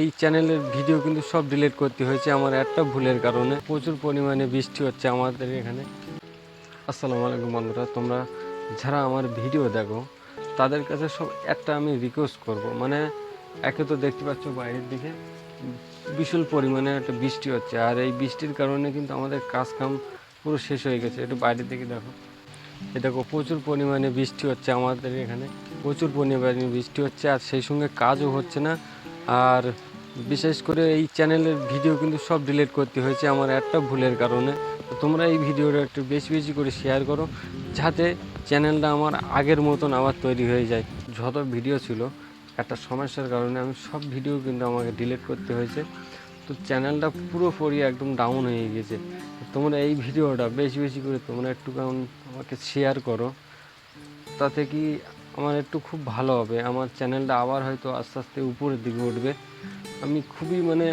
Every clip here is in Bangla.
এই চ্যানেলের ভিডিও কিন্তু সব ডিলিট করতে হয়েছে আমার একটা ভুলের কারণে। প্রচুর পরিমাণে বৃষ্টি হচ্ছে আমাদের এখানে। আসসালামু আলাইকুম বন্ধুরা, তোমরা যারা আমার ভিডিও দেখো, তাদের কাছে সব একটা আমি রিকোয়েস্ট করব। মানে একে তো দেখতে পাচ্ছ বাইরের দিকে, বিশাল পরিমাণে একটা বৃষ্টি হচ্ছে। আর এই বৃষ্টির কারণে কিন্তু আমাদের কাজ কাম পুরো শেষ হয়ে গেছে। একটু বাইরের দিকে দেখো। এ দেখো, প্রচুর পরিমাণে বৃষ্টি হচ্ছে আমাদের এখানে। প্রচুর পরিমাণে বৃষ্টি হচ্ছে আর সেই সঙ্গে কাজও হচ্ছে না। আর বিশেষ করে এই চ্যানেলের ভিডিও কিন্তু সব ডিলিট করতে হয়েছে আমার একটা ভুলের কারণে। তোমরা এই ভিডিওটা একটু বেশি বেশি করে শেয়ার করো, যাতে চ্যানেলটা আমার আগের মতন আবার তৈরি হয়ে যায়। যত ভিডিও ছিল, একটা সমস্যার কারণে আমি সব ভিডিও কিন্তু আমাকে ডিলিট করতে হয়েছে। তো চ্যানেলটা পুরোপুরি একদম ডাউন হয়ে গেছে। তোমরা এই ভিডিওটা বেশি বেশি করে তোমরা একটু আমাকে শেয়ার করো, তাতে কি আমার একটু খুব ভালো হবে। আমার চ্যানেলটা আবার হয়তো আস্তে আস্তে উপরের দিকে উঠবে। আমি খুবই মানে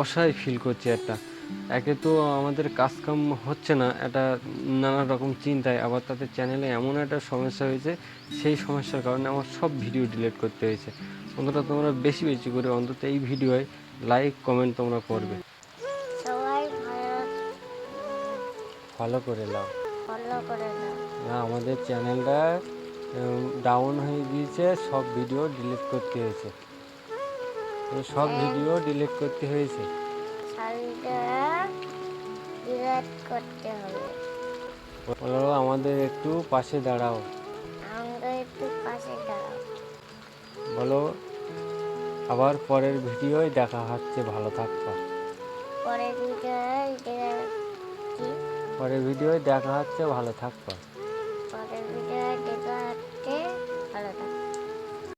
অসহায় ফিল করছি একটা। একে তো আমাদের কাজকাম হচ্ছে না এটা নানা রকম চিন্তায়। আবার তাদের চ্যানেলে এমন একটা সমস্যা হয়েছে সেই সমস্যার কারণে আমার সব ভিডিও ডিলিট করতে হয়েছে। অন্তত তোমরা বেশি বেশি করে অন্তত এই ভিডিওয় লাইক কমেন্ট তোমরা করবে। ভালো। ফলো করে নাও। ফলো করে দাও না আমাদের চ্যানেলটা ডাউন হয়ে গিয়েছে সব ভিডিও ডিলিট করতে হয়েছে। সব ভিডিও ডিলিট করতে হয়েছে। করতে হবে। বলো আমাদের একটু পাশে দাঁড়াও। আমরা একটু পাশে দাঁড়াও। বলো আবার পরের ভিডিওয় দেখা হচ্ছে ভালো থাকবা পরে ভিডিওয় পরের ভিডিওয় দেখা হচ্ছে ভালো থাকবা পরের ভিডিও দেখতে ভালো থাকবে